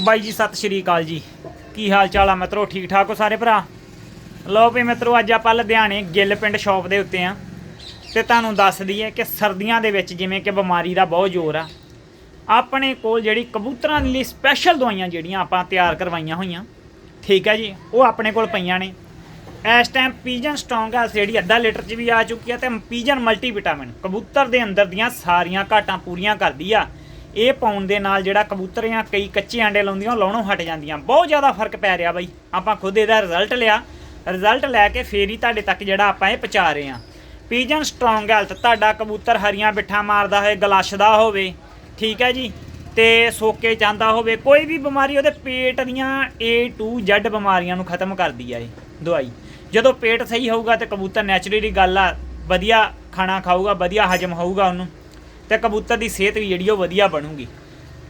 ਬਾਈ ਜੀ, ਸਤਿ ਸ਼੍ਰੀ ਅਕਾਲ ਜੀ। ਕੀ ਹਾਲ ਚਾਲ ਆ ਮਿੱਤਰੋ? ਠੀਕ ਠਾਕ ਹੋ ਸਾਰੇ ਭਰਾ? ਲਓ ਵੀ ਮਿੱਤਰੋ, ਅੱਜ ਆਪਾਂ ਲੁਧਿਆਣੇ ਗਿੱਲ ਪਿੰਡ ਸ਼ਾਪ ਦੇ ਉੱਤੇ ਆ। ਤੇ ਤੁਹਾਨੂੰ ਦੱਸ ਦਈਏ ਕਿ ਸਰਦੀਆਂ ਦੇ ਵਿੱਚ ਜਿਵੇਂ ਕਿ ਬਿਮਾਰੀ ਦਾ ਬਹੁਤ ਜ਼ੋਰ ਆ, ਆਪਣੇ ਕੋਲ ਜਿਹੜੀ ਕਬੂਤਰਾਂ ਦੇ ਲਈ ਸਪੈਸ਼ਲ ਦਵਾਈਆਂ ਜਿਹੜੀਆਂ ਆਪਾਂ ਤਿਆਰ ਕਰਵਾਈਆਂ ਹੋਈਆਂ, ਠੀਕ ਹੈ ਜੀ, ਉਹ ਆਪਣੇ ਕੋਲ ਪਈਆਂ ਨੇ। ਇਸ ਟਾਈਮ ਪੀਜਨ ਸਟਰੋਂਗ ਹੈਲਥ ਜਿਹੜੀ ਅੱਧਾ ਲੀਟਰ ਚ ਵੀ ਆ ਚੁੱਕੀ ਆ ਤੇ ਪੀਜਨ ਮਲਟੀ ਵਿਟਾਮਿਨ ਕਬੂਤਰ ਦੇ ਅੰਦਰ ਦੀਆਂ ਸਾਰੀਆਂ ਘਾਟਾਂ ਪੂਰੀਆਂ ਕਰਦੀ ਆ। ਇਹ ਪਾਉਣ ਦੇ ਨਾਲ ਜਿਹੜਾ ਕਬੂਤਰ ਆ, ਕਈ ਕੱਚੇ ਆਂਡੇ ਲਾਉਂਦੀਆਂ, ਉਹ ਲਾਉਣੋਂ ਹਟ ਜਾਂਦੀਆਂ। ਬਹੁਤ ਜ਼ਿਆਦਾ ਫ਼ਰਕ ਪੈ ਰਿਹਾ ਬਾਈ। ਆਪਾਂ ਖੁਦ ਇਹਦਾ ਰਿਜ਼ਲਟ ਲਿਆ। ਰਿਜ਼ਲਟ ਲੈ ਕੇ ਫੇਰ ਹੀ ਤੁਹਾਡੇ ਤੱਕ ਜਿਹੜਾ ਆਪਾਂ ਇਹ ਪਹੁੰਚਾ ਰਹੇ ਆ ਪੀਜਨ ਸਟਰੋਂਗ ਹੈਲਥ ਤੁਹਾਡਾ ਕਬੂਤਰ ਹਰੀਆਂ ਬਿੱਠਾਂ ਮਾਰਦਾ ਹੋਵੇ ਗਲਸ਼ਦਾ ਹੋਵੇ, ਠੀਕ ਹੈ ਜੀ? ਤੇ ਸੋਕੇ ਜਾਂਦਾ ਹੋਵੇ, ਕੋਈ ਵੀ ਬਿਮਾਰੀ, ਉਹਦੇ ਪੇਟ ਦੀਆਂ A to Z ਬਿਮਾਰੀਆਂ ਨੂੰ ਖਤਮ ਕਰਦੀ ਆ ਇਹ ਦਵਾਈ। ਜਦੋਂ ਪੇਟ ਸਹੀ ਹੋਊਗਾ ਤੇ ਕਬੂਤਰ ਨੈਚੁਰਲੀ ਗੱਲ ਆ, ਵਧੀਆ ਖਾਣਾ ਖਾਊਗਾ, ਵਧੀਆ ਹਜਮ ਹੋਊਗਾ ਉਹਨੂੰ। ਤੇ ਕਬੂਤਰ ਦੀ ਸਿਹਤ ਵੀ ਜਿਹੜੀ ਉਹ ਵਧੀਆ ਬਣੂਗੀ।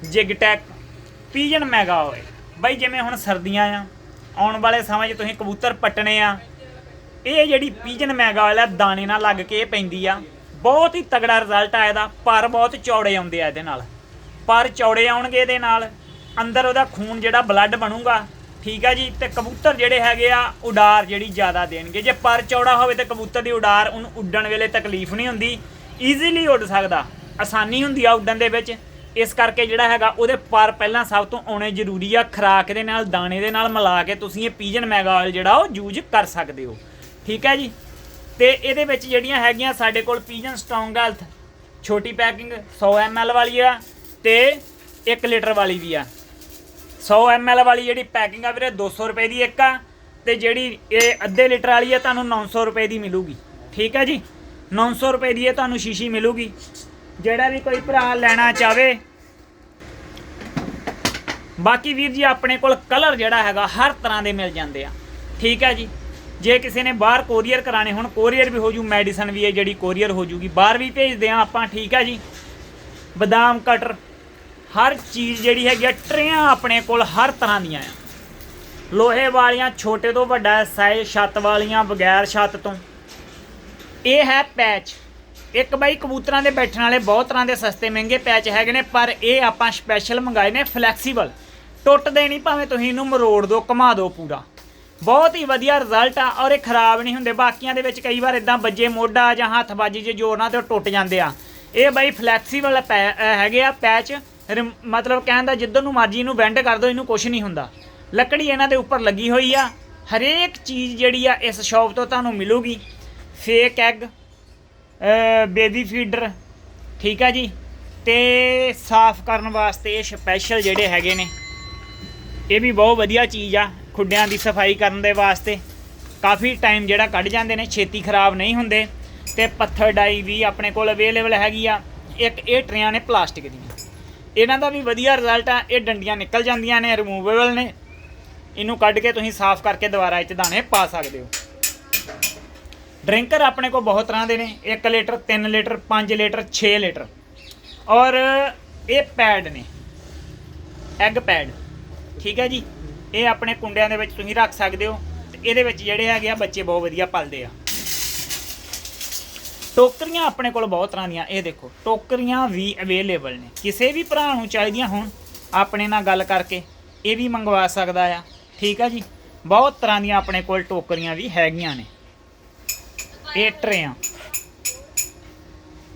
ਜਿਗ ਟੈਕ ਪੀਜਨ ਮੈਗਾ ਹੋਏ ਬਾਈ ਜਿਵੇਂ ਹੁਣ ਸਰਦੀਆਂ ਆ, ਆਉਣ ਵਾਲੇ ਸਮੇਂ 'ਚ ਤੁਸੀਂ ਕਬੂਤਰ ਪੱਟਣੇ ਆ, ਇਹ ਜਿਹੜੀ ਪੀਜਨ ਮੈਗਾ ਵਾਲਾ ਦਾਣੇ ਨਾਲ ਲੱਗ ਕੇ ਇਹ ਪੈਂਦੀ ਆ, ਬਹੁਤ ਹੀ ਤਗੜਾ ਰਿਜ਼ਲਟ ਆ ਦਾ ਪਰ ਬਹੁਤ ਚੌੜੇ ਆਉਂਦੇ ਆ ਇਹਦੇ ਨਾਲ। ਪਰ ਚੌੜੇ ਆਉਣਗੇ ਇਹਦੇ ਨਾਲ, ਅੰਦਰ ਉਹਦਾ ਖੂਨ ਜਿਹੜਾ ਬਲੱਡ ਬਣੂਗਾ, ਠੀਕ ਆ ਜੀ, ਤੇ ਕਬੂਤਰ ਜਿਹੜੇ ਹੈਗੇ ਆ, ਉਡਾਰ ਜਿਹੜੀ ਜ਼ਿਆਦਾ ਦੇਣਗੇ। ਜੇ ਪਰ ਚੌੜਾ ਹੋਵੇ ਤੇ ਕਬੂਤਰ ਦੀ ਉਡਾਰ ਉਹਨੂੰ ਉੱਡਣ ਵੇਲੇ ਤਕਲੀਫ ਨਹੀਂ ਹੁੰਦੀ ਈਜ਼ੀਲੀ ਉੱਡ ਸਕਦਾ। ਆਸਾਨੀ ਹੁੰਦੀ ਆ ਉੱਡਣ ਦੇ ਵਿੱਚ। ਇਸ ਕਰਕੇ ਜਿਹੜਾ ਹੈਗਾ, ਉਹਦੇ ਪਰ ਪਹਿਲਾਂ ਸਭ ਤੋਂ ਆਉਣੇ ਜ਼ਰੂਰੀ ਆ ਖਰਾਕ ਦੇ ਨਾਲ, ਦਾਣੇ ਦੇ ਨਾਲ ਮਿਲਾ ਕੇ ਤੁਸੀਂ ਇਹ ਪੀਜਨ ਮੈਗਾ ਆਇਲ ਜਿਹੜਾ ਉਹ ਯੂਜ਼ ਕਰ ਸਕਦੇ ਹੋ। ਠੀਕ ਹੈ ਜੀ? ਤੇ ਇਹਦੇ ਵਿੱਚ ਜਿਹੜੀਆਂ ਹੈਗੀਆਂ ਸਾਡੇ ਕੋਲ ਪੀਜਨ ਸਟਰੋਂਗ ਹੈਲਥ ਛੋਟੀ ਪੈਕਿੰਗ 100 ml ਵਾਲੀ ਆ ਤੇ 1 ਲੀਟਰ ਵਾਲੀ ਵੀ ਆ। 100 ml ਵਾਲੀ ਜਿਹੜੀ ਪੈਕਿੰਗ ਆ ਵੀਰੇ 200 ਰੁਪਏ ਦੀ ਇੱਕ ਆ ਤੇ ਜਿਹੜੀ ਇਹ ਅੱਧੇ ਲੀਟਰ ਵਾਲੀ ਆ, ਤੁਹਾਨੂੰ 900 ਰੁਪਏ ਦੀ ਮਿਲੂਗੀ। ਠੀਕ ਹੈ ਜੀ? 900 ਰੁਪਏ ਦੀ ਇਹ ਤੁਹਾਨੂੰ ਸ਼ੀਸ਼ੀ ਮਿਲੂਗੀ। ਜਿਹੜਾ ਵੀ ਕੋਈ ਭਰਾ ਲੈਣਾ ਚਾਵੇ। ਬਾਕੀ ਵੀਰ ਜੀ, ਆਪਣੇ ਕੋਲ ਕਲਰ ਜਿਹੜਾ ਹੈਗਾ, ਹਰ ਤਰ੍ਹਾਂ ਦੇ ਮਿਲ ਜਾਂਦੇ ਆ। ਠੀਕ ਹੈ ਜੀ? ਜੇ ਕਿਸੇ ਨੇ ਬਾਹਰ ਕੋਰੀਅਰ ਕਰਾਣੇ ਹੁਣ ਕੋਰੀਅਰ ਵੀ ਹੋ ਜੂ ਮੈਡੀਸਨ ਵੀ ਹੈ ਜਿਹੜੀ ਕੋਰੀਅਰ ਹੋ ਜੂਗੀ। ਬਾਹਰ ਵੀ ਭੇਜਦੇ ਆ ਆਪਾਂ, ਠੀਕ ਹੈ ਜੀ? ਬਦਾਮ ਕਟਰ ਹਰ ਚੀਜ਼ ਜਿਹੜੀ ਹੈਗੀ ਆ, ਟਰੇਆਂ ਆਪਣੇ ਕੋਲ ਹਰ ਤਰ੍ਹਾਂ ਦੀਆਂ ਆ। ਲੋਹੇ ਵਾਲੀਆਂ, ਛੋਟੇ ਤੋਂ ਵੱਡਾ ਸਾਈਜ਼ ਛੱਤ ਵਾਲੀਆਂ, ਬਗੈਰ ਛੱਤ ਤੋਂ। ਇਹ ਹੈ ਪੈਚ ਇੱਕ ਬਾਈ, ਕਬੂਤਰਾਂ ਦੇ ਬੈਠਣ ਵਾਲੇ ਬਹੁਤ ਤਰ੍ਹਾਂ ਦੇ ਸਸਤੇ ਮਹਿੰਗੇ ਪੈਚ ਹੈਗੇ ਨੇ, ਪਰ ਇਹ ਆਪਾਂ ਸਪੈਸ਼ਲ ਮੰਗਾਏ ਨੇ ਫਲੈਕਸੀਬਲ ਟੁੱਟਦੇ ਨਹੀਂ, ਭਾਵੇਂ ਤੁਸੀਂ ਇਹਨੂੰ ਮਰੋੜ ਦਿਓ, ਘੁਮਾ ਦਿਓ ਪੂਰਾ। ਬਹੁਤ ਹੀ ਵਧੀਆ ਰਿਜ਼ਲਟ ਆ, ਔਰ ਇਹ ਖਰਾਬ ਨਹੀਂ ਹੁੰਦੇ। ਬਾਕੀਆਂ ਦੇ ਵਿੱਚ ਕਈ ਵਾਰ ਇਦਾਂ ਵੱਜੇ ਮੋਢਾ ਜਾਂ ਹੱਥ ਬਾਜੀ ਜੇ ਜ਼ੋਰ ਨਾਲ ਤੇ ਉਹ ਟੁੱਟ ਜਾਂਦੇ ਆ। ਇਹ ਬਾਈ ਫਲੈਕਸੀਬਲ ਹੈਗੇ ਆ ਪੈਚ। ਰਿਮ- ਮਤਲਬ ਕਹਿਣ ਦਾ ਜਿੱਧਰ ਨੂੰ ਮਰਜ਼ੀ ਇਹਨੂੰ ਬੈਂਡ ਕਰ ਦਿਓ, ਇਹਨੂੰ ਕੁਝ ਨਹੀਂ ਹੁੰਦਾ। ਲੱਕੜੀ ਇਹਨਾਂ ਦੇ ਉੱਪਰ ਲੱਗੀ ਹੋਈ ਆ। ਹਰੇਕ ਚੀਜ਼ ਜਿਹੜੀ ਆ ਇਸ ਸ਼ਾਪ ਤੋਂ ਤੁਹਾਨੂੰ ਮਿਲੂਗੀ। ਫੇਕ ਐਗ ਬੇਬੀ ਫੀਡਰ, ਠੀਕ ਆ ਜੀ? ਤੇ ਸਾਫ਼ ਕਰਨ ਵਾਸਤੇ ਇਹ ਸਪੈਸ਼ਲ ਜਿਹੜੇ ਹੈਗੇ ਨੇ, ਇਹ ਵੀ ਬਹੁਤ ਵਧੀਆ ਚੀਜ਼ ਆ ਖੁੱਡਿਆਂ ਦੀ ਸਫ਼ਾਈ ਕਰਨ ਦੇ ਵਾਸਤੇ। ਕਾਫੀ ਟਾਈਮ ਜਿਹੜਾ ਕੱਢ ਜਾਂਦੇ ਨੇ, ਛੇਤੀ ਖਰਾਬ ਨਹੀਂ ਹੁੰਦੇ। ਤੇ ਪੱਥਰ ਡਾਈ ਵੀ ਆਪਣੇ ਕੋਲ ਅਵੇਲੇਬਲ ਹੈਗੀ ਆ। ਇੱਕ ਇਹ ਟਰੀਆਂ ਨੇ ਪਲਾਸਟਿਕ ਦੀਆਂ। ਇਹਨਾਂ ਦਾ ਵੀ ਵਧੀਆ ਰਿਜ਼ਲਟ ਆ, ਇਹ ਡੰਡੀਆਂ ਨਿਕਲ ਜਾਂਦੀਆਂ ਨੇ ਰਿਮੂਵੇਬਲ ਨੇ। ਇਹਨੂੰ ਕੱਢ ਕੇ ਤੁਸੀਂ ਸਾਫ਼ ਕਰਕੇ ਦੁਬਾਰਾ ਇਹ 'ਚ ਦਾਣੇ ਪਾ ਸਕਦੇ ਹੋ। ਡਰਿੰਕਰ ਆਪਣੇ ਕੋਲ ਬਹੁਤ ਤਰ੍ਹਾਂ ਦੇ ਨੇ। 1 ਲੀਟਰ 3 ਲੀਟਰ 5 ਲੀਟਰ 6 ਲੀਟਰ। ਔਰ ਇਹ ਪੈਡ ਨੇ। ਐਗ ਪੈਡ ਠੀਕ ਹੈ ਜੀ? ਇਹ ਆਪਣੇ ਕੁੰਡਿਆਂ ਦੇ ਵਿੱਚ ਤੁਸੀਂ ਰੱਖ ਸਕਦੇ ਹੋ। ਤੇ ਇਹਦੇ ਵਿੱਚ ਜਿਹੜੇ ਹੈਗੇ ਆ, ਬੱਚੇ ਬਹੁਤ ਵਧੀਆ ਪਲਦੇ ਆ। ਟੋਕਰੀਆਂ ਆਪਣੇ ਕੋਲ ਬਹੁਤ ਤਰ੍ਹਾਂ ਦੀਆਂ। ਇਹ ਦੇਖੋ, ਟੋਕਰੀਆਂ ਵੀ ਅਵੇਲੇਬਲ ਨੇ। ਕਿਸੇ ਵੀ ਭਰਾ ਨੂੰ ਚਾਹੀਦੀਆਂ ਹੋਣ, ਆਪਣੇ ਨਾਲ ਗੱਲ ਕਰਕੇ ਇਹ ਵੀ ਮੰਗਵਾ ਸਕਦਾ ਆ। ਠੀਕ ਆ ਜੀ? ਬਹੁਤ ਤਰ੍ਹਾਂ ਦੀਆਂ ਆਪਣੇ ਕੋਲ ਟੋਕਰੀਆਂ ਵੀ ਹੈਗੀਆਂ ਨੇ। ਇਹ ਟਰੇ ਆ।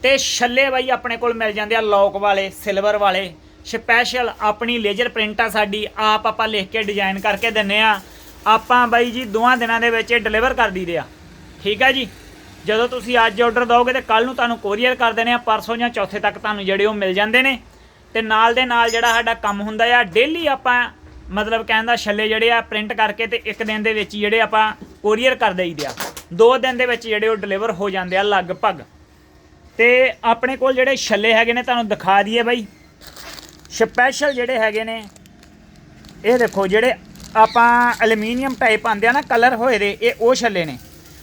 ਤੇ ਛੱਲੇ ਬਾਈ ਆਪਣੇ ਕੋਲ ਮਿਲ ਜਾਂਦੇ ਆ ਲੋਕ ਵਾਲੇ, ਸਿਲਵਰ ਵਾਲੇ। ਸਪੈਸ਼ਲ ਆਪਣੀ ਲੇਜ਼ਰ ਪ੍ਰਿੰਟ ਆ ਸਾਡੀ, ਆਪ ਆਪਾਂ ਲਿਖ ਕੇ ਡਿਜ਼ਾਈਨ ਕਰਕੇ ਦਿੰਨੇ ਆ। ਆਪਾਂ ਬਾਈ ਜੀ ਦੋਵਾਂ ਦਿਨਾਂ ਦੇ ਵਿੱਚ ਡਿਲੀਵਰ ਕਰ ਦਈਦੇ ਆ। ਠੀਕ ਆ ਜੀ? ਜਦੋਂ ਤੁਸੀਂ ਅੱਜ ਆਰਡਰ ਦਿਓਗੇ ਤੇ ਕੱਲ ਨੂੰ ਤੁਹਾਨੂੰ ਕੋਰੀਅਰ ਕਰ ਦੇਣੇ ਆ, ਪਰਸੋਂ ਜਾਂ ਚੌਥੇ ਤੱਕ ਤੁਹਾਨੂੰ ਜਿਹੜੇ ਉਹ ਮਿਲ ਜਾਂਦੇ ਨੇ। ਤੇ ਨਾਲ ਦੇ ਨਾਲ ਜਿਹੜਾ ਸਾਡਾ ਕੰਮ ਹੁੰਦਾ ਆ, ਡੇਲੀ ਆਪਾਂ ਮਤਲਬ ਕਹਿੰਦਾ ਛੱਲੇ ਜਿਹੜੇ ਆ ਪ੍ਰਿੰਟ ਕਰਕੇ ਤੇ ਇੱਕ ਦਿਨ ਦੇ ਵਿੱਚ ਹੀ ਜਿਹੜੇ ਆਪਾਂ ਕੋਰੀਅਰ ਕਰ ਦਈਦੇ ਆ। ਦੋ ਦਿਨ ਦੇ ਵਿੱਚ ਜਿਹੜੇ ਉਹ ਡਿਲੀਵਰ ਹੋ ਜਾਂਦੇ ਆ ਲਗਭਗ। ਤੇ ਆਪਣੇ ਕੋਲ ਜਿਹੜੇ ਛੱਲੇ ਹੈਗੇ ਨੇ, ਤੁਹਾਨੂੰ ਦਿਖਾ ਦਈਏ ਬਾਈ। ਸਪੈਸ਼ਲ ਜਿਹੜੇ ਹੈਗੇ ਨੇ, ਇਹ ਦੇਖੋ ਜਿਹੜੇ ਆਪਾਂ ਐਲੂਮੀਨੀਅਮ ਟਾਈਪ ਆਂਦੇ ਆ ਨਾ ਕਲਰ ਹੋਏ ਦੇ, ਇਹ ਉਹ ਛੱਲੇ ਨੇ।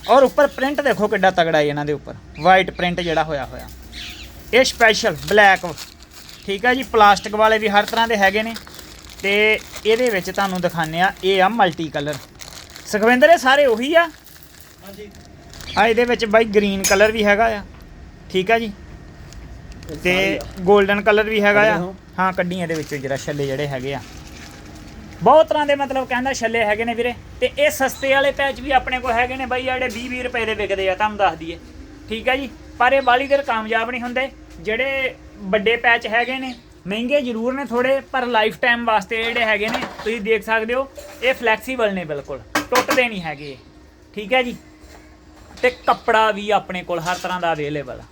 ਔਰ ਉੱਪਰ ਪ੍ਰਿੰਟ ਦੇਖੋ ਕਿੱਡਾ ਤਗੜਾ ਹੈ ਇਹਨਾਂ ਦੇ ਉੱਪਰ। ਵਾਈਟ ਪ੍ਰਿੰਟ ਜਿਹੜਾ ਹੋਇਆ ਹੋਇਆ। ਇਹ ਸਪੈਸ਼ਲ ਬਲੈਕ ਠੀਕ ਹੈ ਜੀ ਪਲਾਸਟਿਕ ਵਾਲੇ ਵੀ ਹਰ ਤਰ੍ਹਾਂ ਦੇ ਹੈਗੇ ਨੇ। ਤੇ ਇਹਦੇ ਵਿੱਚ ਤੁਹਾਨੂੰ ਦਿਖਾਣੇ ਆ, ਇਹ ਆ ਮਲਟੀ ਕਲਰ ਸੁਖਵਿੰਦਰ, ਇਹ ਸਾਰੇ ਉਹੀ ਆ? ਹਾਂਜੀ। ਆ ਇਹਦੇ ਵਿੱਚ ਬਾਈ ਗ੍ਰੀਨ ਕਲਰ ਵੀ ਹੈਗਾ ਆ। ਠੀਕ ਆ ਜੀ? ਤੇ 골ਡਨ ਕਲਰ ਵੀ ਹੈਗਾ ਆ। ਹੋ? ਹਾਂ ਕੱਢੀ ਇਹਦੇ ਵਿੱਚੋਂ ਜਰਾ ਛੱਲੇ ਜਿਹੜੇ ਹੈਗੇ ਆ। ਬਹੁਤ ਤਰ੍ਹਾਂ ਦੇ ਮਤਲਬ ਕਹਿੰਦਾ ਛੱਲੇ ਹੈਗੇ ਨੇ ਵੀਰੇ। ਤੇ ਇਹ ਸਸਤੇ ਵਾਲੇ ਪੈਚ ਵੀ ਆਪਣੇ ਕੋਲ ਹੈਗੇ ਨੇ ਬਾਈ ਜਿਹੜੇ 20 20 ਰੁਪਏ ਦੇ ਵਿਕਦੇ ਆ ਤੁਹਾਨੂੰ ਦੱਸ ਦਈਏ। ਠੀਕ ਹੈ ਜੀ? ਪਰ ਇਹ ਬਾਲੀ ਦੇਰ ਕਾਮਯਾਬ ਨਹੀਂ ਹੁੰਦੇ। ਜਿਹੜੇ ਵੱਡੇ ਪੈਚ ਹੈਗੇ ਨੇ ਮਹਿੰਗੇ ਜ਼ਰੂਰ ਨੇ ਥੋੜੇ ਪਰ ਲਾਈਫ ਟਾਈਮ ਵਾਸਤੇ ਜਿਹੜੇ ਹੈਗੇ ਨੇ ਤੁਸੀਂ ਦੇਖ ਸਕਦੇ ਹੋ ਇਹ ਫਲੈਕਸੀਬਲ ਨੇ ਬਿਲਕੁਲ। ਟੁੱਟਦੇ ਨਹੀਂ ਹੈਗੇ। ਠੀਕ ਹੈ ਜੀ? ਤੇ ਕੱਪੜਾ ਵੀ ਆਪਣੇ ਕੋਲ ਹਰ ਤਰ੍ਹਾਂ ਦਾ ਅਵੇਲੇਬਲ ਆ।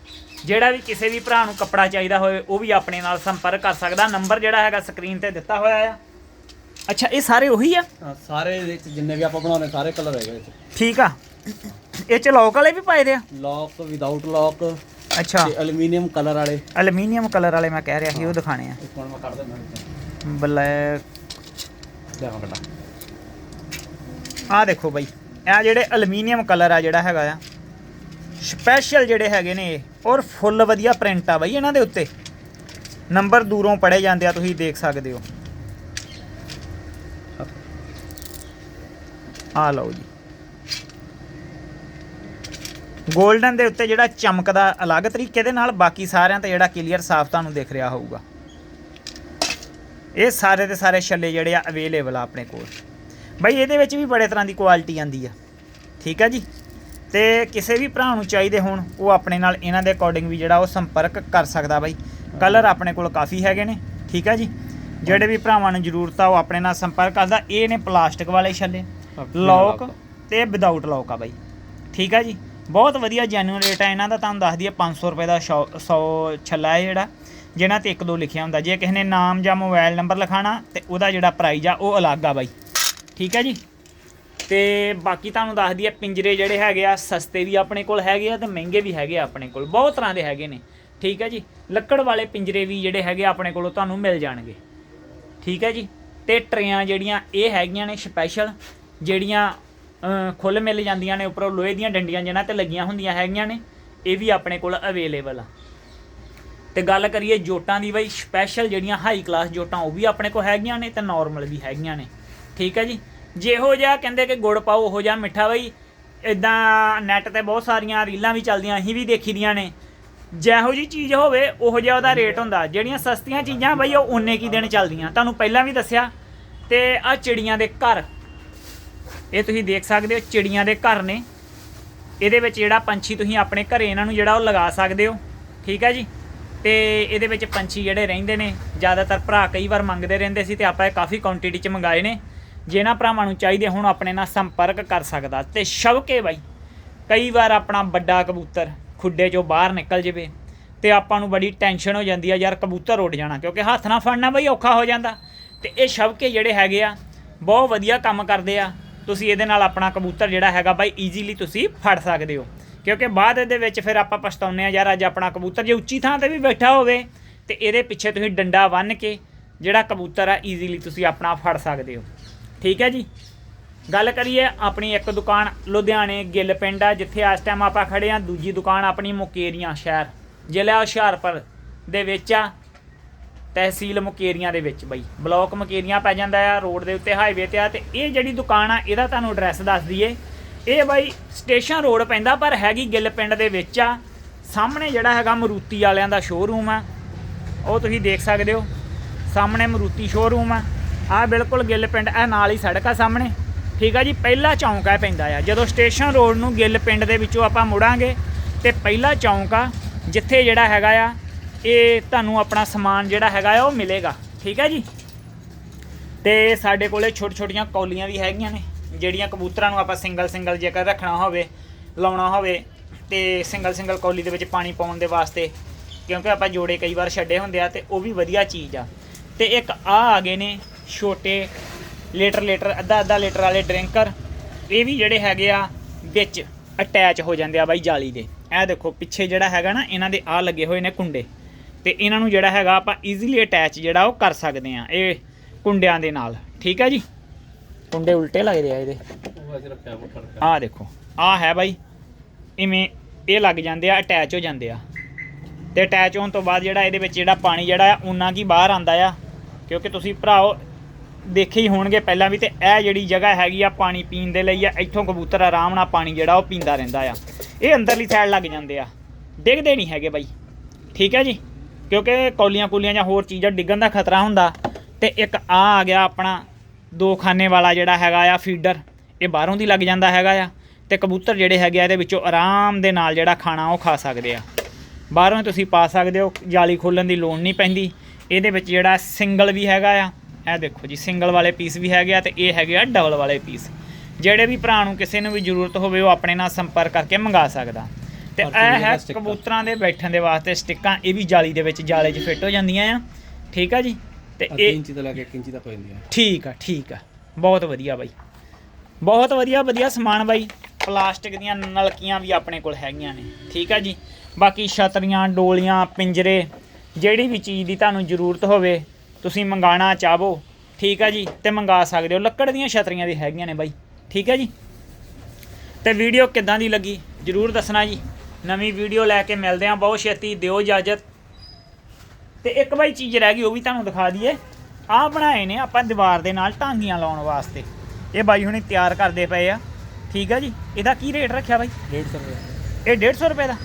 ਜਿਹੜਾ ਵੀ ਕਿਸੇ ਵੀ ਭਰਾ ਨੂੰ ਕੱਪੜਾ ਚਾਹੀਦਾ ਹੋਵੇ ਉਹ ਵੀ ਆਪਣੇ ਨਾਲ ਸੰਪਰਕ ਕਰ ਸਕਦਾ। ਨੰਬਰ ਜਿਹੜਾ ਹੈਗਾ ਸਕਰੀਨ ਤੇ ਦਿੱਤਾ ਹੋਇਆ ਆ। ਅੱਛਾ ਇਹ ਸਾਰੇ ਉਹੀ ਆ? ਹਾਂ, ਸਾਰੇ ਵਿੱਚ ਜਿੰਨੇ ਵੀ ਆਪਾਂ ਬਣਾਉਣੇ ਸਾਰੇ ਕਲਰ ਹੈਗੇ ਵਿੱਚ। ਠੀਕ ਆ। ਇਹ ਚ ਲੋਕ ਵਾਲੇ ਵੀ ਪਾਏ ਦੇ ਆ? ਲੌਕ ਵਿਦਆਊਟ ਲੌਕ ਅੱਛਾ। ਤੇ ਐਲੂਮੀਨੀਅਮ ਕਲਰ ਵਾਲੇ। ਐਲੂਮੀਨੀਅਮ ਕਲਰ ਵਾਲੇ ਮੈਂ ਕਹਿ ਰਿਹਾ ਸੀ ਉਹ ਦਿਖਾਣੇ ਆ। ਇੱਕ ਮਿੰਟ ਮੈਂ ਕੱਢ ਦਿੰਦਾ ਬਲੈਕ ਲਿਆਵਾਂ ਬੇਟਾ। ਆ ਦੇਖੋ ਬਾਈ। ਇਹ ਜਿਹੜੇ ਐਲੂਮੀਨੀਅਮ ਕਲਰ ਆ ਜਿਹੜਾ ਹੈਗਾ ਆ। ਸਪੈਸ਼ਲ ਜਿਹੜੇ ਹੈਗੇ ਨੇ ਇਹ। ਔਰ ਫੁੱਲ ਵਧੀਆ ਪ੍ਰਿੰਟ ਆ ਬਾਈ ਇਹਨਾਂ ਦੇ ਉੱਤੇ। ਨੰਬਰ ਦੂਰੋਂ ਪੜੇ ਜਾਂਦੇ ਆ, ਤੁਸੀਂ ਦੇਖ ਸਕਦੇ ਹੋ। ਆ ਲਓ ਜੀ। 골ਡਨ ਦੇ ਉੱਤੇ ਜਿਹੜਾ ਚਮਕਦਾ ਅਲੱਗ ਤਰੀਕੇ ਦੇ ਨਾਲ, ਬਾਕੀ ਸਾਰਿਆਂ ਤੇ ਜਿਹੜਾ ਕਲੀਅਰ ਸਾਫ਼ ਤੁਹਾਨੂੰ ਦਿਖ ਰਿਹਾ ਹੋਊਗਾ। ਇਹ ਸਾਰੇ ਦੇ ਸਾਰੇ ਛੱਲੇ ਜਿਹੜੇ ਆ ਅਵੇਲੇਬਲ ਆ ਆਪਣੇ ਕੋਲ। ਬਾਈ ਇਹਦੇ ਵਿੱਚ ਵੀ ਬੜੇ ਤਰ੍ਹਾਂ ਦੀ ਕੁਆਲਿਟੀ ਆਂਦੀ ਆ। ਠੀਕ ਆ ਜੀ? ਤੇ ਕਿਸੇ ਵੀ ਭਰਾ ਨੂੰ ਚਾਹੀਦੇ ਹੋਣ ਉਹ ਆਪਣੇ ਨਾਲ ਇਹਨਾਂ ਦੇ ਅਕੋਰਡਿੰਗ ਵੀ ਜਿਹੜਾ ਉਹ ਸੰਪਰਕ ਕਰ ਸਕਦਾ ਬਾਈ। ਕਲਰ ਆਪਣੇ ਕੋਲ ਕਾਫੀ ਹੈਗੇ ਨੇ ਠੀਕ ਆ ਜੀ? ਜਿਹੜੇ ਵੀ ਭਰਾਵਾਂ ਨੂੰ ਜ਼ਰੂਰਤ ਆ ਉਹ ਆਪਣੇ ਨਾਲ ਸੰਪਰਕ ਕਰਦਾ। ਇਹ ਨੇ ਪਲਾਸਟਿਕ ਵਾਲੇ ਛੱਲੇ ਲੌਕ ਤੇ ਵਿਦਆਊਟ ਲੌਕ ਆ ਬਾਈ। ਠੀਕ ਆ ਜੀ? ਬਹੁਤ ਵਧੀਆ ਜੈਨੂਅਲ ਰੇਟ ਆ ਇਹਨਾਂ ਦਾ ਤੁਹਾਨੂੰ ਦੱਸ ਦਈਏ 500 ਰੁਪਏ ਦਾ 100 ਛੱਲਾ ਹੈ ਜਿਹੜਾ ਜਿਨ੍ਹਾਂ ਤੇ ਇੱਕ ਦੋ ਲਿਖਿਆ ਹੁੰਦਾ। ਜੇ ਕਿਸੇ ਨੇ ਨਾਮ ਜਾਂ ਮੋਬਾਈਲ ਨੰਬਰ ਲਿਖਾਣਾ ਤੇ ਉਹਦਾ ਜਿਹੜਾ ਪ੍ਰਾਈਜ਼ ਆ ਉਹ ਅਲੱਗ ਆ ਬਾਈ। ਠੀਕ ਹੈ ਜੀ? ਤੇ ਬਾਕੀ ਤੁਹਾਨੂੰ ਦੱਸ ਦਈਏ ਪਿੰਜਰੇ ਜਿਹੜੇ ਹੈਗੇ ਆ ਸਸਤੇ ਵੀ ਆਪਣੇ ਕੋਲ ਹੈਗੇ ਆ ਤੇ ਮਹਿੰਗੇ ਵੀ ਹੈਗੇ ਆ ਆਪਣੇ ਕੋਲ। ਬਹੁਤ ਤਰ੍ਹਾਂ ਦੇ ਹੈਗੇ ਨੇ। ਠੀਕ ਹੈ ਜੀ? ਲੱਕੜ ਵਾਲੇ ਪਿੰਜਰੇ ਵੀ ਜਿਹੜੇ ਹੈਗੇ ਆ ਆਪਣੇ ਕੋਲੋਂ ਤੁਹਾਨੂੰ ਮਿਲ ਜਾਣਗੇ। ਠੀਕ ਹੈ ਜੀ? ਤੇ ਟਰੇਆਂ ਜਿਹੜੀਆਂ ਇਹ ਹੈਗੀਆਂ ਨੇ ਸਪੈਸ਼ਲ ਜਿਹੜੀਆਂ ਅ, ਖੁੱਲ ਮਿਲ ਜਾਂਦੀਆਂ ਨੇ ਉੱਪਰੋਂ ਲੋਹੇ ਦੀਆਂ ਡੰਡੀਆਂ ਜਿਹਨਾਂ ਤੇ ਲੱਗੀਆਂ ਹੁੰਦੀਆਂ ਹੈਗੀਆਂ ਨੇ ਇਹ ਵੀ ਆਪਣੇ ਕੋਲ ਅਵੇਲੇਬਲ ਆ। ਤੇ ਗੱਲ ਕਰੀਏ ਜੋਟਾਂ ਦੀ ਬਈ ਸਪੈਸ਼ਲ ਜਿਹੜੀਆਂ ਹਾਈ ਕਲਾਸ ਜੋਟਾਂ ਉਹ ਵੀ ਆਪਣੇ ਕੋਲ ਹੈਗੀਆਂ ਨੇ ਤੇ ਨਾਰਮਲ ਵੀ ਹੈਗੀਆਂ ਨੇ। ਠੀਕ ਹੈ ਜੀ? ਜਿਹੋ ਜਿਹਾ ਕਹਿੰਦੇ ਕਿ ਗੁੜ ਪਾਓ, ਉਹੋ ਜਿਹਾ ਮਿੱਠਾ ਬਈ। ਇਦਾਂ ਨੈਟ ਤੇ ਬਹੁਤ ਸਾਰੀਆਂ ਰੀਲਾਂ ਵੀ ਚੱਲਦੀਆਂ, ਅਸੀਂ ਵੀ ਦੇਖੀ ਦੀਆਂ ਨੇ। ਜਿਹੋ ਜੀ ਚੀਜ਼ ਹੋਵੇ, ਉਹੋ ਜਿਹਾ ਉਹਦਾ ਰੇਟ ਹੁੰਦਾ। ਜਿਹੜੀਆਂ ਸਸਤੀਆਂ ਚੀਜ਼ਾਂ ਬਈ, ਉਹ ਉਨੇ ਕੀ ਦਿਨ ਚੱਲਦੀਆਂ। ਤੁਹਾਨੂੰ ਪਹਿਲਾਂ ਵੀ ਦੱਸਿਆ, ਤੇ ਆ ਚਿੜੀਆਂ ਦੇ ਘਰ। ਇਹ ਤੁਸੀਂ ਦੇਖ ਸਕਦੇ ਹੋ, ਚਿੜੀਆਂ ਦੇ ਘਰ ਨੇ। ਇਹਦੇ ਵਿੱਚ ਜਿਹੜਾ ਪੰਛੀ ਤੁਸੀਂ ਆਪਣੇ ਘਰੇ ਇਹਨਾਂ ਨੂੰ ਜਿਹੜਾ ਉਹ ਲਗਾ ਸਕਦੇ ਹੋ। ਠੀਕ ਹੈ ਜੀ? ਤੇ ਇਹਦੇ ਵਿੱਚ ਪੰਛੀ ਜਿਹੜੇ ਰਹਿੰਦੇ ਨੇ, ਜ਼ਿਆਦਾਤਰ ਭਰਾ ਕਈ ਵਾਰ ਮੰਗਦੇ ਰਹਿੰਦੇ ਸੀ ਤੇ ਆਪਾਂ ਇਹ ਕਾਫੀ ਕੁਆਂਟੀਟੀ ਚ ਮੰਗਾਏ ਨੇ। ਜਿਹਨਾਂ ਭਰਾਵਾਂ ਨੂੰ ਚਾਹੀਦੇ ਹੁਣ ਆਪਣੇ ਨਾਲ ਸੰਪਰਕ ਕਰ ਸਕਦਾ। ਤੇ ਸ਼ਵਕੇ ਬਾਈ, ਕਈ ਵਾਰ ਆਪਣਾ ਵੱਡਾ ਕਬੂਤਰ ਖੁੱਡੇ ਚੋਂ ਬਾਹਰ ਨਿਕਲ ਜਵੇ ਤੇ ਆਪਾਂ ਨੂੰ ਬੜੀ ਟੈਨਸ਼ਨ ਹੋ ਜਾਂਦੀ ਆ, ਯਾਰ ਕਬੂਤਰ ਉੱਡ ਜਾਣਾ, ਕਿਉਂਕਿ ਹੱਥ ਨਾਲ ਫੜਨਾ ਬਈ ਔਖਾ ਹੋ ਜਾਂਦਾ। ਤੇ ਇਹ ਸ਼ਵਕੇ ਜਿਹੜੇ ਹੈਗੇ ਆ, ਬਹੁਤ ਵਧੀਆ ਕੰਮ ਕਰਦੇ ਆ। ਤੁਸੀਂ ਇਹਦੇ ਨਾਲ ਆਪਣਾ ਕਬੂਤਰ ਜਿਹੜਾ ਹੈਗਾ ਬਾਈ ਈਜ਼ੀਲੀ ਤੁਸੀਂ ਫੜ ਸਕਦੇ ਹੋ। ਕਿਉਂਕਿ ਬਾਅਦ ਇਹਦੇ ਵਿੱਚ ਫਿਰ ਆਪਾਂ ਪਛਤਾਉਂਦੇ ਆ, ਯਾਰ ਅੱਜ ਆਪਣਾ ਕਬੂਤਰ ਜੇ ਉੱਚੀ ਥਾਂ ਤੇ ਵੀ ਬੈਠਾ ਹੋਵੇ, ਤੇ ਇਹਦੇ ਪਿੱਛੇ ਤੁਸੀਂ ਡੰਡਾ ਬੰਨ੍ਹ ਕੇ ਜਿਹੜਾ ਕਬੂਤਰ ਆ ਈਜ਼ੀਲੀ ਤੁਸੀਂ ਆਪਣਾ ਫੜ ਸਕਦੇ ਹੋ। ਠੀਕ ਹੈ ਜੀ। ਗੱਲ ਕਰੀਏ ਆਪਣੀ ਇੱਕ ਦੁਕਾਨ, ਲੁਧਿਆਣੇ ਗਿੱਲ ਪਿੰਡ ਆ, ਜਿੱਥੇ ਇਸ ਟਾਈਮ ਆਪਾਂ ਖੜੇ ਆ। ਦੂਜੀ ਦੁਕਾਨ ਆਪਣੀ ਮੁਕੇਰੀਆਂ ਸ਼ਹਿਰ, ਜ਼ਿਲ੍ਹਾ ਹੁਸ਼ਿਆਰਪੁਰ ਦੇ ਵਿੱਚ ਆ। ਤਹਿਸੀਲ ਮੁਕੇਰੀਆਂ ਦੇ ਵਿੱਚ ਬਈ। ਬਲਾਕ ਮੁਕੇਰੀਆਂ ਪੈ ਜਾਂਦਾ ਆ, ਰੋਡ ਦੇ ਉੱਤੇ ਹਾਈਵੇ ਤੇ ਆ ਤੇ ਇਹ ਜਿਹੜੀ ਦੁਕਾਨ ਆ, ਇਹਦਾ ਤੁਹਾਨੂੰ ਐਡਰੈਸ ਦੱਸ ਦਈਏ। ਇਹ ਬਾਈ ਸਟੇਸ਼ਨ ਰੋਡ ਪੈਂਦਾ, ਪਰ ਹੈਗੀ ਗਿੱਲ ਪਿੰਡ ਦੇ ਵਿੱਚ ਆ। ਸਾਹਮਣੇ ਜਿਹੜਾ ਹੈਗਾ ਮਰੂਤੀ ਵਾਲਿਆਂ ਦਾ ਸ਼ੋਰੂਮ ਆ। ਉਹ ਤੁਸੀਂ ਦੇਖ ਸਕਦੇ ਹੋ। ਸਾਹਮਣੇ ਮਰੂਤੀ ਸ਼ੋਰੂਮ ਆ। ਆ ਬਿਲਕੁਲ ਗਿੱਲ ਪਿੰਡ, ਇਹ ਨਾਲ ਹੀ ਸੜਕ ਆ ਸਾਹਮਣੇ। ਠੀਕ ਆ ਜੀ, ਪਹਿਲਾ ਚੌਂਕ ਆ ਇਹ ਪੈਂਦਾ ਆ ਜਦੋਂ ਸਟੇਸ਼ਨ ਰੋਡ ਨੂੰ ਗਿੱਲ ਪਿੰਡ ਦੇ ਵਿੱਚੋਂ ਆਪਾਂ ਮੁੜਾਂਗੇ, ਤੇ ਪਹਿਲਾ ਚੌਂਕ ਆ, ਜਿੱਥੇ ਜਿਹੜਾ ਹੈਗਾ ਆ, ਇਹ ਤੁਹਾਨੂੰ ਆਪਣਾ ਸਮਾਨ ਜਿਹੜਾ ਹੈਗਾ ਆ, ਉਹ ਮਿਲੇਗਾ। ਠੀਕ ਆ ਜੀ? ਤੇ ਸਾਡੇ ਕੋਲੇ ਛੋਟੀ ਛੋਟੀਆਂ ਕੌਲੀਆਂ ਵੀ ਹੈਗੀਆਂ ਨੇ, ਜਿਹੜੀਆਂ ਕਬੂਤਰਾਂ ਨੂੰ ਆਪਾਂ ਸਿੰਗਲ ਸਿੰਗਲ ਜੇਕਰ ਰੱਖਣਾ ਹੋਵੇ, ਲਾਉਣਾ ਹੋਵੇ, ਤੇ ਸਿੰਗਲ ਸਿੰਗਲ ਕੌਲੀ ਦੇ ਵਿੱਚ ਪਾਣੀ ਪਾਉਣ ਦੇ ਵਾਸਤੇ, ਕਿਉਂਕਿ ਆਪਾਂ ਜੋੜੇ ਕਈ ਵਾਰ ਛੱਡੇ ਹੁੰਦੇ ਆ, ਤੇ ਉਹ ਵੀ ਵਧੀਆ ਚੀਜ਼ ਆ। ਤੇ ਇੱਕ ਆ ਆ ਗਏ ਨੇ ਛੋਟੇ ਲੀਟਰ ਲੀਟਰ, ਅੱਧਾ ਅੱਧਾ ਲੀਟਰ ਵਾਲੇ ਡਰਿੰਕਰ, ਇਹ ਵੀ ਜਿਹੜੇ ਹੈਗੇ ਆ ਵਿੱਚ ਅਟੈਚ ਹੋ ਜਾਂਦੇ ਆ ਬਾਈ ਜਾਲੀ ਦੇ। ਇਹ ਦੇਖੋ, ਪਿੱਛੇ ਜਿਹੜਾ ਹੈਗਾ ਨਾ, ਇਹਨਾਂ ਦੇ ਆ ਲੱਗੇ ਹੋਏ ਨੇ ਕੁੰਡੇ। ਤੇ ਇਹਨਾਂ ਨੂੰ ਜਿਹੜਾ ਹੈਗਾ ਆਪਾਂ ਈਜ਼ੀਲੀ ਅਟੈਚ ਜਿਹੜਾ ਉਹ ਕਰ ਸਕਦੇ ਆ, ਇਹ ਕੁੰਡਿਆਂ ਦੇ ਨਾਲ। ਠੀਕ ਹੈ ਜੀ? ਕੁੰਡੇ ਉਲਟੇ ਲੱਗਦੇ ਆ ਇਹਦੇ। ਉਹ ਆਹ ਦੇਖੋ, ਆਹ ਹੈ ਬਾਈ। ਇਵੇਂ ਇਹ ਲੱਗ ਜਾਂਦੇ ਆ ਅਟੈਚ ਹੋ ਜਾਂਦੇ ਆ। ਤੇ ਅਟੈਚ ਹੋਣ ਤੋਂ ਬਾਅਦ ਜਿਹੜਾ ਇਹਦੇ ਵਿੱਚ ਜਿਹੜਾ ਪਾਣੀ ਜਿਹੜਾ ਆ ਉਨਾ ਕੀ ਬਾਹਰ ਆਂਦਾ ਆ। ਕਿਉਂਕਿ ਤੁਸੀਂ ਭਰਾਓ ਦੇਖੇ ਹੀ ਹੋਣਗੇ ਪਹਿਲਾਂ ਵੀ ਤੇ ਇਹ ਜਿਹੜੀ ਜਗ੍ਹਾ ਹੈਗੀ ਆ ਪਾਣੀ ਪੀਣ ਦੇ ਲਈ ਆ, ਇੱਥੋਂ ਕਬੂਤਰ ਆਰਾਮ ਨਾਲ ਪਾਣੀ ਜਿਹੜਾ ਉਹ ਪੀਂਦਾ ਰਹਿੰਦਾ ਆ। ਇਹ ਅੰਦਰਲੀ ਸਾਈਡ ਲੱਗ ਜਾਂਦੇ ਆ। ਡਿੱਗਦੇ ਨਹੀਂ ਹੈਗੇ ਬਾਈ। ਠੀਕ ਹੈ ਜੀ? ਕਿਉਂਕਿ ਕੌਲੀਆਂ ਕੁਲੀਆਂ ਜਾਂ ਹੋਰ ਚੀਜ਼ਾਂ ਡਿੱਗਣ ਦਾ ਖਤਰਾ ਹੁੰਦਾ। ਤੇ ਇੱਕ ਆ ਆ ਗਿਆ ਆਪਣਾ ਦੋ ਖਾਨੇ ਵਾਲਾ ਜਿਹੜਾ ਹੈਗਾ ਆ ਫੀਡਰ ਇਹ ਬਾਹਰੋਂ ਦੀ ਲੱਗ ਜਾਂਦਾ ਹੈਗਾ ਆ। ਤੇ ਕਬੂਤਰ ਜਿਹੜੇ ਹੈਗੇ ਆ ਇਹਦੇ ਵਿੱਚੋਂ ਆਰਾਮ ਦੇ ਨਾਲ ਜਿਹੜਾ ਖਾਣਾ ਉਹ ਖਾ ਸਕਦੇ ਆ। ਬਾਹਰੋਂ ਹੀ ਤੁਸੀਂ ਪਾ ਸਕਦੇ ਹੋ, ਜਾਲੀ ਖੋਲਣ ਦੀ ਲੋੜ ਨਹੀਂ ਪੈਂਦੀ। ਇਹਦੇ ਵਿੱਚ ਜਿਹੜਾ ਸਿੰਗਲ ਵੀ ਹੈਗਾ ਆ ਇਹ ਦੇਖੋ ਜੀ ਸਿੰਗਲ ਵਾਲੇ ਪੀਸ ਵੀ ਹੈਗੇ ਆ ਤੇ ਇਹ ਹੈਗੇ ਆ ਡਬਲ ਵਾਲੇ ਪੀਸ ਜਿਹੜੇ ਵੀ ਭਰਾ ਨੂੰ ਕਿਸੇ ਨੂੰ ਵੀ ਜ਼ਰੂਰਤ ਹੋਵੇ ਉਹ ਆਪਣੇ ਨਾਲ ਸੰਪਰਕ ਕਰਕੇ ਮੰਗਾ ਸਕਦਾ। ਤੇ ਇਹ ਹੈ। ਕਬੂਤਰਾਂ ਦੇ ਬੈਠਣ ਦੇ ਵਾਸਤੇ ਸਟਿੱਕਾਂ ਇਹ ਵੀ ਜਾਲੀ ਦੇ ਵਿੱਚ ਜਾਲੇ 'ਚ ਫਿੱਟ ਹੋ ਜਾਂਦੀਆਂ ਆ। ਠੀਕ ਆ ਜੀ? ਤੇ ਇਹ ਇੰਚੀ ਤੋਂ ਲੈ ਕੇ 1 ਇੰਚੀ ਤੱਕ ਹੋ ਜਾਂਦੀ ਹੈ ਠੀਕ ਆ ਠੀਕ ਆ। ਬਹੁਤ ਵਧੀਆ ਬਾਈ। ਬਹੁਤ ਵਧੀਆ ਵਧੀਆ ਸਮਾਨ ਬਾਈ। ਪਲਾਸਟਿਕ ਦੀਆਂ ਨਲਕੀਆਂ ਵੀ ਆਪਣੇ ਕੋਲ ਹੈਗੀਆਂ ਨੇ। ਠੀਕ ਆ ਜੀ? ਬਾਕੀ ਛਤਰੀਆਂ ਡੋਲੀਆਂ ਪਿੰਜਰੇ ਜਿਹੜੀ ਵੀ ਚੀਜ਼ ਦੀ ਤੁਹਾਨੂੰ ਜ਼ਰੂਰਤ ਹੋਵੇ ਤੁਸੀਂ ਮੰਗਾਣਾ ਚਾਹੋ ਠੀਕ ਆ ਜੀ ਤੇ ਮੰਗਾ ਸਕਦੇ ਹੋ। ਲੱਕੜ ਦੀਆਂ ਛਤਰੀਆਂ ਵੀ ਹੈਗੀਆਂ ਨੇ ਬਾਈ ਠੀਕ ਆ ਜੀ। ਤੇ ਵੀਡੀਓ ਕਿੱਦਾਂ ਦੀ ਲੱਗੀ? ਜਰੂਰ ਦੱਸਣਾ ਜੀ। ਨਵੀਂ ਵੀਡੀਓ ਲੈ ਕੇ ਮਿਲਦੇ ਆਂ ਬਹੁਤ ਛੇਤੀ ਦਿਓ ਇਜਾਜ਼ਤ। ਤੇ ਇੱਕ ਬਾਈ ਚੀਜ਼ ਰਹਿ ਗਈ ਉਹ ਵੀ ਤੁਹਾਨੂੰ ਦਿਖਾ ਦਈਏ। ਆਹ ਬਣਾਏ ਨੇ ਆਪਾਂ ਦੀਵਾਰ ਦੇ ਨਾਲ ਟਾਂਗੀਆਂ ਲਾਉਣ ਵਾਸਤੇ। ਇਹ ਬਾਈ ਹੁਣੇ ਤਿਆਰ ਕਰਦੇ ਪਏ ਆ। ਠੀਕ ਆ ਜੀ। ਇਹਦਾ ਕੀ ਰੇਟ ਰੱਖਿਆ ਬਾਈ? 150 ਰੁਪਏ। ਇਹ 150 ਰੁਪਏ ਦਾ?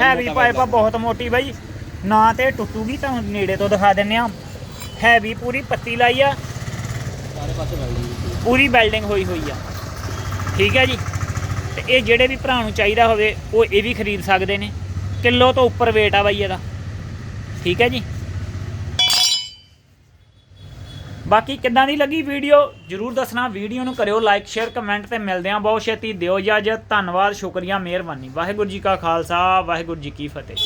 ਹੈਵੀ ਪਾਈਪ ਬਹੁਤ ਮੋਟੀ ਬਾਈ। ਨਾ ਤੇ ਟੁੱਟੂਗੀ ਤੁਹਾਨੂੰ ਨੇੜੇ ਤੋਂ ਦਿਖਾ ਦਿੰਨੇ ਆ। ਹੈਵੀ ਪੂਰੀ ਪੱਤੀ ਲਾਈ ਆ। ਸਾਰੇ ਪਾਸੇ ਵੈਲਡਿੰਗ ਪੂਰੀ ਬਿਲਡਿੰਗ ਹੋਈ ਹੋਈ ਆ। ਠੀਕ ਹੈ ਜੀ? ਤੇ ਇਹ ਜਿਹੜੇ ਵੀ ਭਰਾ ਨੂੰ ਚਾਹੀਦਾ ਹੋਵੇ ਉਹ ਇਹ ਵੀ ਖਰੀਦ ਸਕਦੇ ਨੇ। ਕਿਲੋ ਤੋਂ ਉੱਪਰ weight ਆ ਬਾਈ ਇਹਦਾ। ਠੀਕ ਹੈ ਜੀ? ਬਾਕੀ ਕਿੱਦਾਂ ਦੀ ਲੱਗੀ ਵੀਡੀਓ ਜਰੂਰ ਦੱਸਣਾ। ਵੀਡੀਓ ਨੂੰ ਕਰਿਓ ਲਾਈਕ ਸ਼ੇਅਰ ਕਮੈਂਟ ਤੇ ਮਿਲਦੇ ਆਂ ਬਹੁਤ ਛੇਤੀ ਦਿਓ ਇਜਾਜ਼ਤ। ਧੰਨਵਾਦ। ਸ਼ੁਕਰੀਆ। ਮਿਹਰਬਾਨੀ। ਵਾਹਿਗੁਰੂ ਜੀ ਕਾ ਖਾਲਸਾ। ਵਾਹਿਗੁਰੂ ਜੀ ਕੀ ਫਤਿਹ।